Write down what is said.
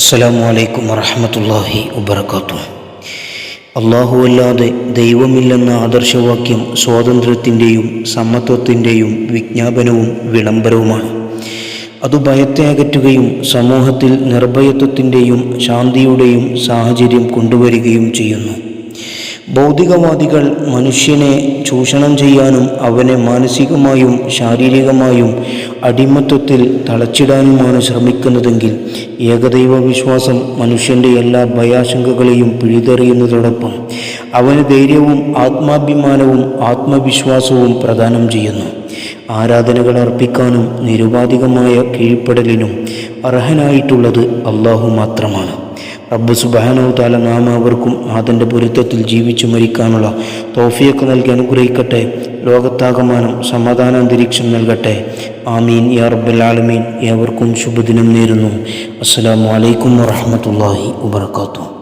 അസ്സലാമു അലൈക്കും വറഹമത്തല്ലാഹി വബർക്കാത്തു അല്ലാഹുവല്ലാതെ ദൈവമില്ലെന്ന ആദർശവാക്യം സ്വാതന്ത്ര്യത്തിന്റെയും സമത്വത്തിന്റെയും വിജ്ഞാപനവും വിളംബരവുമാണ്. അത് ഭയത്തെ അകറ്റുകയും സമൂഹത്തിൽ നിർഭയത്വത്തിന്റെയും ശാന്തിയുടെയും സാഹചര്യം കൊണ്ടുവരികയും ചെയ്യുന്നു. ഭൗതികവാദികൾ മനുഷ്യനെ ചൂഷണം ചെയ്യാനും അവനെ മാനസികമായും ശാരീരികമായും അടിമത്വത്തിൽ തളച്ചിടാനുമാണ് ശ്രമിക്കുന്നതെങ്കിൽ ഏകദൈവ വിശ്വാസം മനുഷ്യന്റെ എല്ലാ ഭയാശങ്കകളെയും പിഴുതെറിയുന്നതോടൊപ്പം അവന് ധൈര്യവും ആത്മാഭിമാനവും ആത്മവിശ്വാസവും പ്രദാനം ചെയ്യുന്നു. ആരാധനകൾ അർപ്പിക്കാനും നിരുപാധികമായ കീഴ്പ്പെടലിനും അർഹനായിട്ടുള്ളത് അള്ളാഹു മാത്രമാണ്. റബ്ബ് സുബാനോ താല നാം അവർക്കും അതിന്റെ പൊരുത്തത്തിൽ ജീവിച്ചു മരിക്കാനുള്ള തോഫിയൊക്കെ നൽകി അനുഗ്രഹിക്കട്ടെ. ലോകത്താകമാനം സമാധാനാന്തരീക്ഷം നൽകട്ടെ. ആമീൻ. യാ റബ്ബൽ ആലമീൻ. ഏവർക്കും ശുഭദിനം നേരുന്നു. അസ്സാം വലൈക്കും വാഹമത്തല്ലാഹി വബർക്കാത്തു